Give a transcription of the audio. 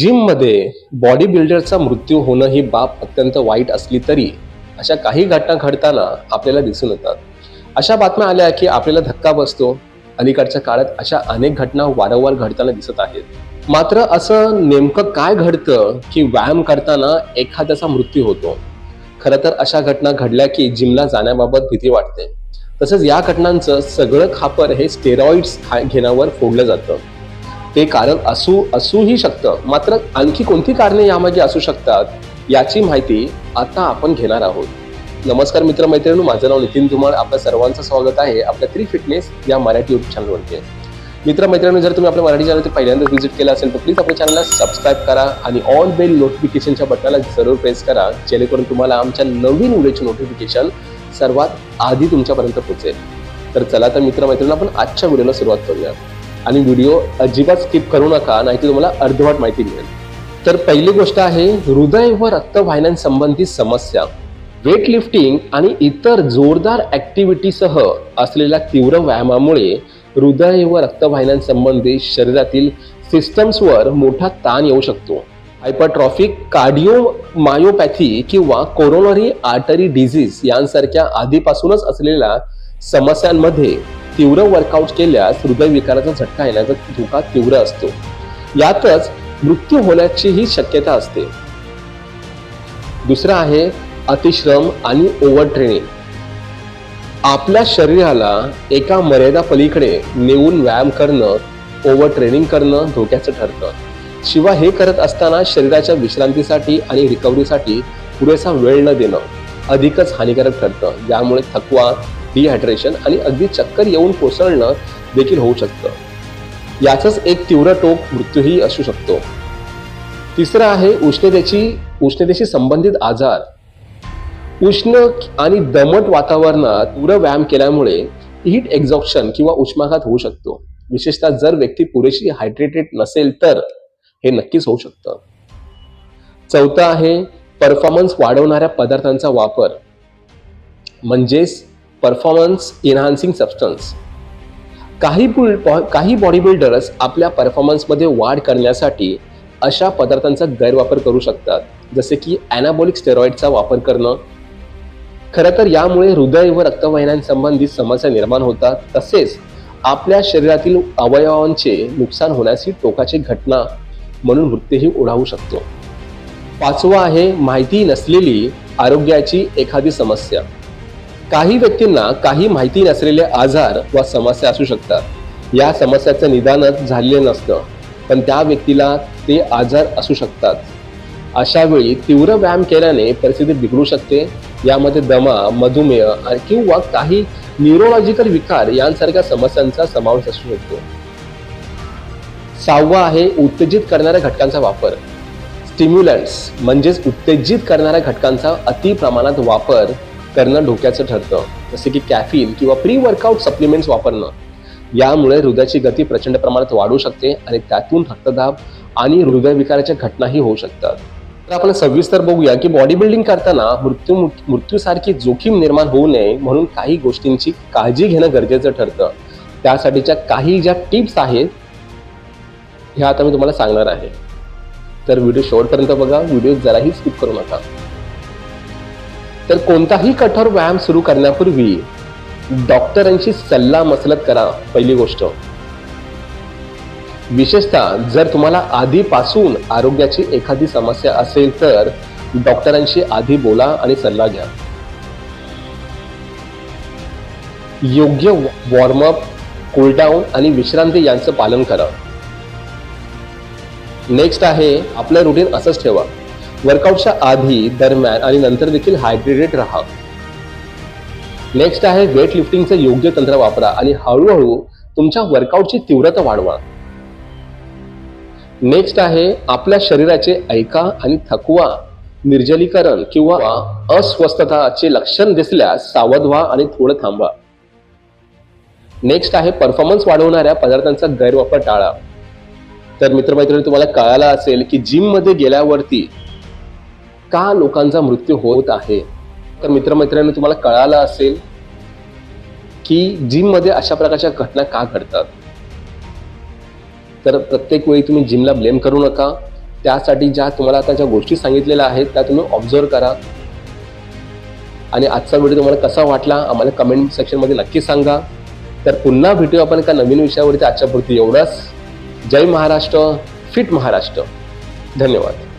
जिममध्ये बॉडी बिल्डरचा मृत्यू होणं ही बाब अत्यंत वाईट असली तरी अशा काही घटना घडताना आपल्याला दिसून येतात. अशा बातम्या आल्या की आपल्याला धक्का बसतो. अलीकडच्या काळात अशा अनेक घटना वारंवार घडताना दिसत आहेत. मात्र असं नेमकं काय घडतं की व्यायाम करताना एखाद्याचा मृत्यू होतो? खरं तर अशा घटना घडल्या की जिमला जाण्याबाबत भीती वाटते. तसंच या घटनांचं सगळं खापर हे स्टेरॉइड्स घेण्यावर फोडलं जातं. ते कारण असू असूही शकतं. मात्र आणखी कोणती कारणे यामागे असू शकतात याची माहिती आता आपण घेणार आहोत. नमस्कार मित्र मैत्रिणी माझं नाव नितीन धुमाळ. आपल्या सर्वांचं स्वागत आहे आपल्या थ्री फिटनेस या मराठी युट्यूब चॅनलवरती मित्रमैत्रिणी जर तुम्ही आपल्या मराठी चॅनल पहिल्यांदा व्हिजिट केलं असेल तर प्लीज आपल्या चॅनलला सबस्क्राईब करा आणि ऑल बेल नोटिफिकेशनच्या बटनाला जरूर प्रेस करा जेणेकरून तुम्हाला आमच्या नवीन व्हिडिओचे नोटिफिकेशन सर्वात आधी तुमच्यापर्यंत पोहोचेल. तर चला तर मित्र मैत्रिणी आपण आजच्या व्हिडिओला सुरुवात करूया. आणि व्हिडिओ अजिबात स्किप करू नका नाहीतर तुम्हाला अर्धवट माहिती मिळेल. तर पहिली गोष्ट आहे हृदय व रक्तवाहिन्यांसंबंधित समस्या. वेट लिफ्टिंग आणि इतर जोरदार ॲक्टिव्हिटीसह असलेल्या तीव्र व्यायामामुळे हृदय व रक्तवाहिन्यांसंबंधित शरीरातील सिस्टम्सवर मोठा ताण येऊ शकतो. हायपरट्रॉफिक कार्डिओ मायोपॅथी किंवा कोरोनरी आर्टरी डिझीज यांसारख्या आधीपासूनच असलेल्या समस्यांमध्ये तीव्र वर्कआउट केल्यास हृदयविकाराचा झटका येण्याचा धोका तीव्र असतो. यातच मृत्यू होण्याचीही शक्यता असते. दुसरं आहे अतिश्रम आणि ओव्हर ट्रेनिंग आपल्या शरीराला एका मर्यादा पलीकडे नेऊन व्यायाम करणं ओव्हर ट्रेनिंग करणं धोक्याचं ठरतं. शिवाय हे करत असताना शरीराच्या विश्रांतीसाठी आणि रिकव्हरीसाठी पुरेसा वेळ न देणं. अधिकच हानिकारक ठरतं. यामुळे थकवा डिहायड्रेशन आणि अगदी चक्कर येऊन कोसळणं देखील होऊ शकतं. याचंच एक तीव्र टोक मृत्यूही असू शकतो. तिसरं आहे उष्णतेची उष्णतेशी संबंधित आजार. उष्ण आणि दमट वातावरणात तीव्र व्यायाम केल्यामुळे हीट एक्झॉक्शन किंवा उष्माघात होऊ शकतो. विशेषतः जर व्यक्ती पुरेशी हायड्रेटेड नसेल तर हे नक्कीच होऊ शकतं. चौथं आहे परफॉर्मन्स वाढवणाऱ्या पदार्थांचा वापर म्हणजेच परफॉर्मन्स इन्हान्सिंग सबस्टन्स काही बुल काही बॉडी बिल्डर्स आपल्या परफॉर्मन्समध्ये वाढ करण्यासाठी अशा पदार्थांचा गैरवापर करू शकतात जसे की अॅनाबॉलिक स्टेरॉइडचा वापर करणं. खरं तर यामुळे हृदय व रक्तवाहिन्यांसंबंधित समस्या निर्माण होतात तसेच आपल्या शरीरातील अवयवांचे नुकसान होण्याची टोकाची घटना म्हणून मृत्यूही ओढावू शकतो. पाचवा आहे माहिती नसलेली आरोग्याची एखादी समस्या. काही व्यक्तींना काही माहिती नसलेले आजार वा समस्या असू शकतात. या समस्याचं निदानच झालेलं नसतं पण त्या व्यक्तीला ते आजार असू शकतात. अशा वेळी तीव्र व्यायाम केल्याने परिस्थिती बिघडू शकते. यामध्ये दमा मधुमेह किंवा काही न्यूरोलॉजिकल विकार यांसारख्या समस्यांचा समावेश असू शकतो. सहावा आहे उत्तेजित करणाऱ्या घटकांचा वापर. स्टिम्युलंट्स म्हणजेच उत्तेजित करणाऱ्या घटकांचा अति प्रमाणात वापर करणं धोक्याचं ठरतं. जसे की कॅफिन किंवा प्री वर्कआउट सप्लिमेंट्स वापरणं. यामुळे हृदयाची गती प्रचंड प्रमाणात वाढू शकते आणि त्यातून रक्तदाब आणि हृदयविकाराच्या घटनाही होऊ शकतात. तर आपण सविस्तर बघूया की बॉडी बिल्डिंग करताना मृत्यू मृत्यूसारखी जोखीम निर्माण होऊ नये म्हणून काही गोष्टींची काळजी घेणं गरजेचं ठरतं. त्यासाठीच्या काही ज्या टिप्स आहेत ह्या आता मी तुम्हाला सांगणार आहे. तर व्हिडिओ शेवटपर्यंत बघा. व्हिडिओ जराही स्किप करू नका. तर कोणताही कठोर व्यायाम सुरू करण्यापूर्वी डॉक्टरांशी सल्ला मसलत करा पहिली गोष्ट. विशेषतः जर तुम्हाला आधीपासून आरोग्याची एखादी समस्या असेल तर डॉक्टरांशी आधी बोला आणि सल्ला घ्या. योग्य वॉर्मअप कूलडाऊन आणि विश्रांती यांचं पालन करा. नेक्स्ट आहे आपलं रुटीन असंच ठेवा. वर्कआउटच्या आधी दरम्यान आणि नंतर देखील हायड्रेटेड राहा. नेक्स्ट आहे वेट लिफ्टिंगचं योग्य तंत्र वापरा आणि हळूहळू तुमच्या वर्कआउटची तीव्रता वाढवा. नेक्स्ट आहे आपल्या शरीराचे ऐका आणि थकवा निर्जलीकरण किंवा अस्वस्थताचे लक्षण दिसल्यास सावध व्हा आणि थोडं थांबा नेक्स्ट आहे परफॉर्मन्स वाढवणाऱ्या पदार्थांचा गैरवापर टाळा. तर मित्रमैत्रिणी तुम्हाला कळालं असेल की जिममध्ये गेल्यावरती का लोकांचा मृत्यू होत आहे? तर मित्रमैत्रिणी तुम्हाला कळालं असेल की जिममध्ये अशा प्रकारच्या घटना का घडतात? तर प्रत्येक वेळी तुम्ही जिमला ब्लेम करू नका. त्यासाठी ज्या तुम्हाला आता ज्या गोष्टी सांगितलेल्या आहेत त्या तुम्ही ऑब्झर्व करा. आणि आजचा व्हिडिओ तुम्हाला कसा वाटला आम्हाला कमेंट सेक्शनमध्ये नक्की सांगा. तर पुन्हा भेटू आपण एका नवीन विषयावरती. आजच्या पुरती एवढंच. जय महाराष्ट्र फिट महाराष्ट्र. धन्यवाद.